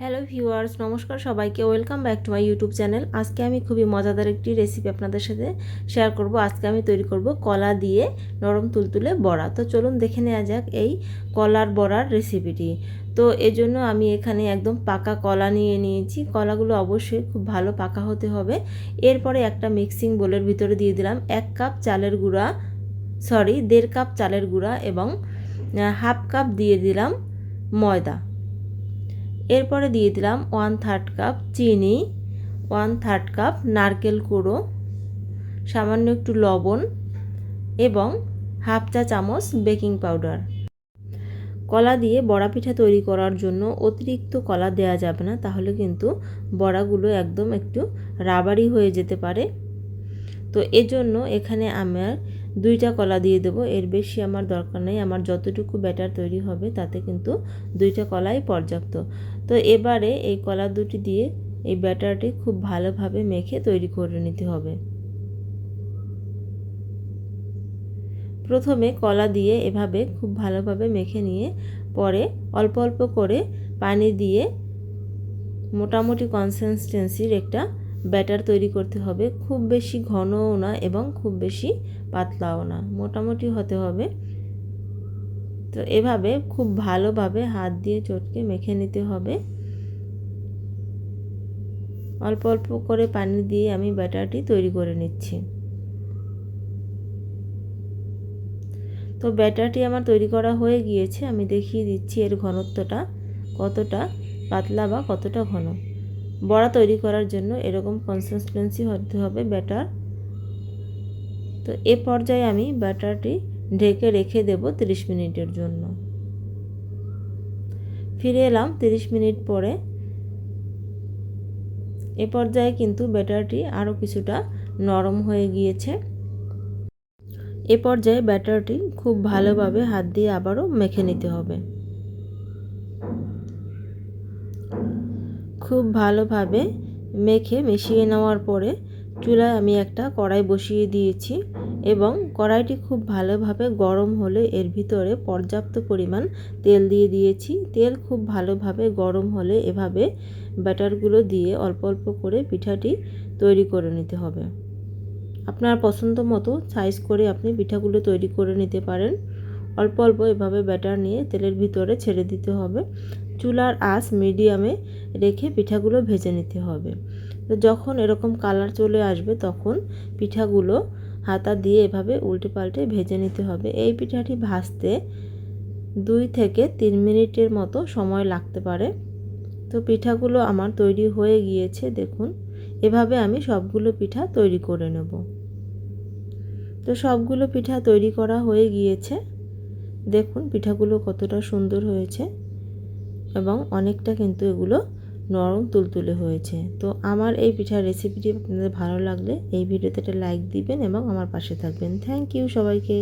Hello viewers, নমস্কার সবাইকে। Welcome back to my YouTube channel. আজকে আমি খুবই মজাদার একটি রেসিপি আপনাদের সাথে শেয়ার করব। আজকে আমি তৈরি করব কলা দিয়ে নরম তুলতুলে বড়া। তো চলুন দেখে নেওয়া যাক এই কলার বড়ার রেসিপিটি তো এজন্য আমি এখানে একদম পাকা কলা নিয়ে নিয়েছি। কলাগুলো অবশ্যই খুব ভালো পাকা হতে হবে। এরপরে একটা মিক্সিং বোলের ভিতরে দিয়ে দিলাম এক কাপ চালের গুঁড়া সরি দেড় কাপ চালের গুঁড়া এবং হাফ কাপ দিয়ে দিলাম ময়দা। এরপরে দিয়ে দিলাম ওয়ান থার্ড কাপ চিনি ওয়ান থার্ড কাপ নারকেল কুড়ো, সামান্য একটু লবণ এবং হাফ চা চামচ বেকিং পাউডার কলা দিয়ে বড়া পিঠা তৈরি করার জন্য অতিরিক্ত কলা দেওয়া যাবে না, তাহলে কিন্তু বড়াগুলো একদম একটু রাবারি হয়ে যেতে পারে। তো এজন্য এখানে আমার দুইটা কলা দিয়ে দেবো। এর বেশি আমার দরকার নেই। আমার যতটুকু ব্যাটার তৈরি হবে, তাতে কিন্তু দুইটা কলাই পর্যাপ্ত। তো এবারে এই কলা দুটি দিয়ে এই ব্যাটারটি খুব ভালোভাবে মেখে তৈরি করে নিতে হবে। প্রথমে কলা দিয়ে এভাবে খুব ভালোভাবে মেখে নিয়ে পরে অল্প অল্প করে পানি দিয়ে মোটামুটি কনসিস্টেন্সির একটা ব্যাটার তৈরি করতে হবে। খুব বেশি ঘনও না এবং খুব বেশি পাতলাও না। মোটামুটি হতে হবে। তো এভাবে খুব ভালোভাবে হাত দিয়ে চটকে মেখে নিতে হবে। অল্প অল্প করে পানি দিয়ে আমি ব্যাটারটি তৈরি করে নিচ্ছি। তো ব্যাটারটি আমার তৈরি করা হয়ে গিয়েছে। আমি দেখিয়ে দিচ্ছি এর ঘনত্বটা কতটা পাতলা বা কতটা ঘন। বড়া তৈরি করার জন্য এরকম কনসিস্টেন্সি হতে হবে ব্যাটার তো এ পর্যায়ে আমি ব্যাটারটি ঢেকে রেখে দেব 30 মিনিটের জন্য। ফিরে এলাম 30 মিনিট পরে। এ পর্যায়ে কিন্তু ব্যাটারটি আরও কিছুটা নরম হয়ে গিয়েছে। এ পর্যায়ে ব্যাটারটি খুব ভালোভাবে হাত দিয়ে আবারও মেখে নিতে হবে। খুব ভালোভাবে মেখে মিশিয়ে নেওয়ার পরে চুলায় আমি একটা কড়াই বসিয়ে দিয়েছি এবং কড়াইটি খুব ভালোভাবে গরম হলে এর ভিতরে পর্যাপ্ত পরিমাণ তেল দিয়ে দিয়েছি। তেল খুব ভালোভাবে গরম হলে এভাবে ব্যাটারগুলো দিয়ে অল্প অল্প করে পিঠাটি তৈরি করে নিতে হবে। আপনার পছন্দ মতো সাইজ করে আপনি পিঠাগুলো তৈরি করে নিতে পারেন। অল্প অল্প এভাবে ব্যাটার নিয়ে তেলের ভিতরে ছেড়ে দিতে হবে। চুলার আঁচ মিডিয়ামে রেখে পিঠাগুলো ভেজে নিতে হবে। তো যখন এরকম কালার চলে আসবে, তখন পিঠাগুলো হাতা দিয়ে এভাবে উল্টে পাল্টে ভেজে নিতে হবে। এই পিঠাটি ভাজতে দুই থেকে তিন মিনিটের মতো সময় লাগতে পারে। তো পিঠাগুলো আমার তৈরি হয়ে গিয়েছে, দেখুন। এভাবে আমি সবগুলো পিঠা তৈরি করে নেব। তো সবগুলো পিঠা তৈরি করা হয়ে গিয়েছে। দেখুন পিঠাগুলো কতটা সুন্দর হয়েছে। এবং অনেকটা কিন্তু এগুলো নরম তুলতুলে হয়েছে। তো আমার এই পিঠার রেসিপিটি আপনাদের ভালো লাগলে এই ভিডিওতে একটা লাইক দিবেন এবং আমার পাশে থাকবেন। থ্যাংক ইউ সবাইকে।